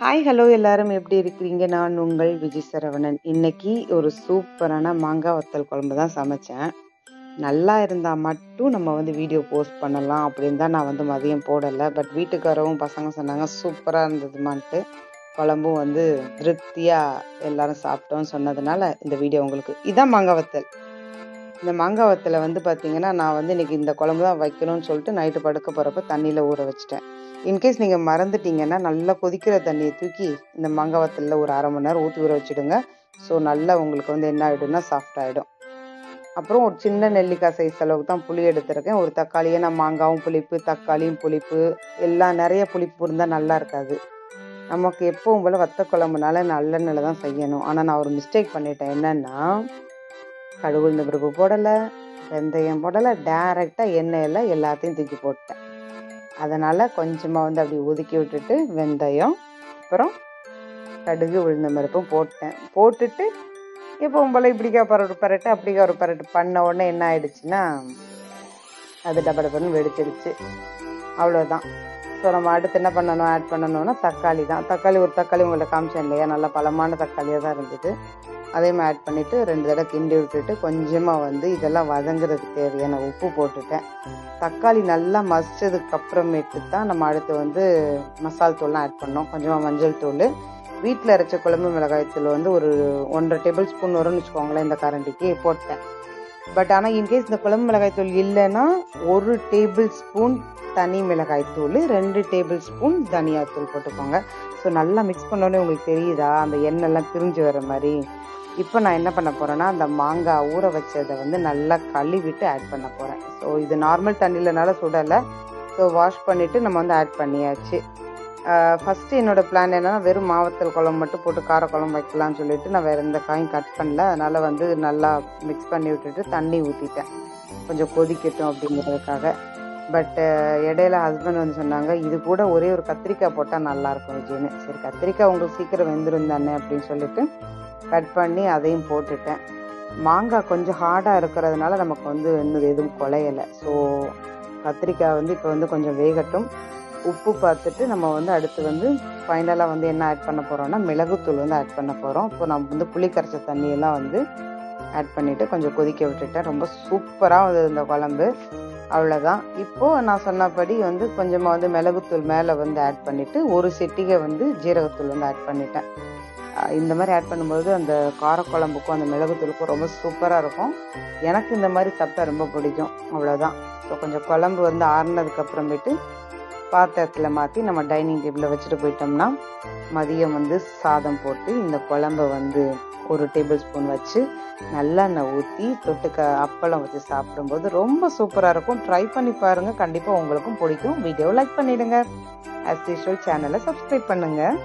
Hi hello எல்லாரும். எப்படி இருக்கிறீங்க? நான் உங்கள் விஜய் சரவணன். இன்னைக்கு ஒரு சூப்பரான மாங்காய் வத்தல் குழம்பு தான் சமைச்சேன். நல்லா இருந்தால் மட்டும் நம்ம வந்து வீடியோ போஸ்ட் பண்ணலாம் அப்படின்னு தான் நான் வந்து மதியம் போடலை. பட் வீட்டுக்காரவும் பசங்க சொன்னாங்க சூப்பராக இருந்ததுமான்ட்டு. குழம்பும் வந்து திருப்தியாக எல்லாரும் சாப்பிட்டோம்னு சொன்னதுனால இந்த வீடியோ உங்களுக்கு. இதான் மாங்காய் வத்தல். இந்த மாங்காய் வத்தலை வந்து பார்த்தீங்கன்னா நான் வந்து இன்னைக்கு இந்த குழம்பு தான் வைக்கணும்னு சொல்லிட்டு நைட்டு படுக்க போகிறப்ப தண்ணியில் ஊற வச்சிட்டேன். இன்கேஸ் நீங்கள் மறந்துட்டீங்கன்னா நல்லா கொதிக்கிற தண்ணியை தூக்கி இந்த மாங்காய் வத்தலில் ஒரு அரை மணி நேரம் ஊற்றி ஊற வச்சுடுங்க. ஸோ நல்லா உங்களுக்கு வந்து என்ன ஆகிடும்னா சாஃப்ட் ஆகிடும் அப்புறம் ஒரு சின்ன நெல்லிக்காய் சைஸ் அளவுக்கு தான் புளி எடுத்திருக்கேன். ஒரு தக்காளியை நான் மாங்காவும் புளிப்பு தக்காளியும் புளிப்பு எல்லாம் நிறைய புளிப்பு இருந்தால் நல்லா இருக்காது. நமக்கு எப்பவும் போல் வத்த குழம்புனால நல்லெண்ணெயில் தான் செய்யணும். ஆனால் நான் ஒரு மிஸ்டேக் பண்ணிட்டேன். என்னென்னா கடுகு இந்த பருப்பு போடலை வெந்தயம் போடலை டேரெக்டாக எண்ணெயில் எல்லாத்தையும் தூக்கி போட்டேன். அதனால் கொஞ்சமாக வந்து அப்படி ஒதுக்கி விட்டுட்டு வெந்தயம் அப்புறம் கடுகு உளுந்த பருப்பும் போட்டேன். போட்டுட்டு இப்போ போல் இப்படிக்கா பரட்டு பரட்டு அப்படிக்கா ஒரு பரட்டு பண்ண உடனே என்ன ஆயிடுச்சுன்னா அது டப டபன்னு வெடிச்சிருச்சு. அவ்வளோதான் ஸோ நம்ம அடுத்து என்ன பண்ணணும்? ஆட் பண்ணணும்னா தக்காளி தான். தக்காளி ஒரு தக்காளி உங்களை காமிச்சேன் இல்லையா? நல்லா பழமான தக்காளியாக தான் இருந்தது. அதையும் ஆட் பண்ணிவிட்டு ரெண்டு தடவை கிண்டி விட்டுட்டு கொஞ்சமாக வந்து இதெல்லாம் வதங்குறதுக்கு தேவையான உப்பு போட்டுட்டேன். தக்காளி நல்லா மசிச்சதுக்கு அப்புறமேட்டு தான் நம்ம அடுத்து வந்து மசால் தூள்லாம் ஆட் பண்ணோம். கொஞ்சமாக மஞ்சள் தூள். வீட்டில் அரைச்ச குழம்பு மிளகாய் தூள் வந்து ஒரு ஒன்றரை டேபிள் ஸ்பூன் வரும்னு வச்சுக்கோங்களேன் இந்த கரண்டிக்கு போட்டேன். பட் ஆனால் இன்கேஸ் இந்த குழம்பு மிளகாய் தூள் இல்லைன்னா ஒரு டேபிள் ஸ்பூன் தனி மிளகாய் தூள் ரெண்டு டேபிள் ஸ்பூன் தனியாத்தூள் போட்டுக்கோங்க. ஸோ நல்லா மிக்ஸ் பண்ணோன்னே உங்களுக்கு தெரியுதா? அந்த எண்ணெய்லாம் பிரிஞ்சு வர மாதிரி. இப்போ நான் என்ன பண்ண போகிறேன்னா அந்த மாங்காய் ஊற வச்சதை வந்து நல்லா கழுவிட்டு ஆட் பண்ண போகிறேன் ஸோ இது நார்மல் தண்ணியிலனால சுடலை. ஸோ வாஷ் பண்ணிவிட்டு நம்ம வந்து ஆட் பண்ணியாச்சு. ஃபஸ்ட்டு என்னோடய பிளான் என்னென்னா வெறும் மாவத்தல் குழம்பு மட்டும் போட்டு கார குழம்பு வைக்கலாம்னு சொல்லிட்டு நான் வேறு எந்த காயும் கட் பண்ணல. அதனால் வந்து நல்லா மிக்ஸ் பண்ணி விட்டுட்டு தண்ணி ஊற்றிட்டேன் கொஞ்சம் கொதிக்கட்டும் அப்படிங்கிறதுக்காக. பட் இடையில ஹஸ்பண்ட் வந்து சொன்னாங்க இது கூட ஒரே ஒரு கத்திரிக்காய் போட்டால் நல்லாயிருக்கும் விஜய்னு. சரி கத்திரிக்காய் உங்களுக்கு சீக்கிரம் வெந்துடும் தானே அப்படின்னு சொல்லிட்டு கட் பண்ணி அதையும் போட்டுட்டேன். மாங்காய் கொஞ்சம் ஹார்டாக இருக்கிறதுனால நமக்கு வந்து இன்னும் எதுவும் குலையலை ஸோ கத்திரிக்காய் வந்து இப்போ வந்து கொஞ்சம் வேகட்டும். உப்பு பார்த்துட்டு நம்ம வந்து அடுத்து வந்து ஃபைனலாக வந்து என்ன ஆட் பண்ண போகிறோம்னா மிளகுத்தூள் வந்து ஆட் பண்ண போகிறோம் இப்போ நம்ம வந்து புளி கரைச்ச தண்ணியெல்லாம் வந்து ஆட் பண்ணிவிட்டு கொஞ்சம் கொதிக்க விட்டுட்டேன். ரொம்ப சூப்பராக வந்து இந்த குழம்பு. அவ்வளோதான் இப்போது நான் சொன்னபடி வந்து கொஞ்சமாக வந்து மிளகுத்தூள் மேலே வந்து ஆட் பண்ணிவிட்டு ஒரு சிட்டிகை வந்து ஜீரகத்தூள் வந்து ஆட் பண்ணிட்டேன். இந்த மாதிரி ஆட் பண்ணும்போது அந்த காரக்குழம்புக்கும் அந்த மிளகுத்தூளுக்கும் ரொம்ப சூப்பராக இருக்கும். எனக்கு இந்த மாதிரி சாப்பிட்டா ரொம்ப பிடிக்கும். அவ்வளோதான் ஸோ கொஞ்சம் குழம்பு வந்து ஆறுனதுக்கப்புறமேட்டு பாத்திரத்தில் மாற்றி நம்ம டைனிங் டேபிளில் வச்சுட்டு போயிட்டோம்னா மதியம் வந்து சாதம் போட்டு இந்த குழம்பை வந்து ஒரு டேபிள் ஸ்பூன் வச்சு நல்லெண்ணெய் ஊற்றி தொட்டுக்க அப்பளம் வச்சு சாப்பிடும்போது ரொம்ப சூப்பராக இருக்கும். ட்ரை பண்ணி பாருங்கள் கண்டிப்பாக உங்களுக்கும் பிடிக்கும். வீடியோ லைக் பண்ணிவிடுங்க அஸ் யூஷுவல் சேனலை சப்ஸ்கிரைப் பண்ணுங்கள்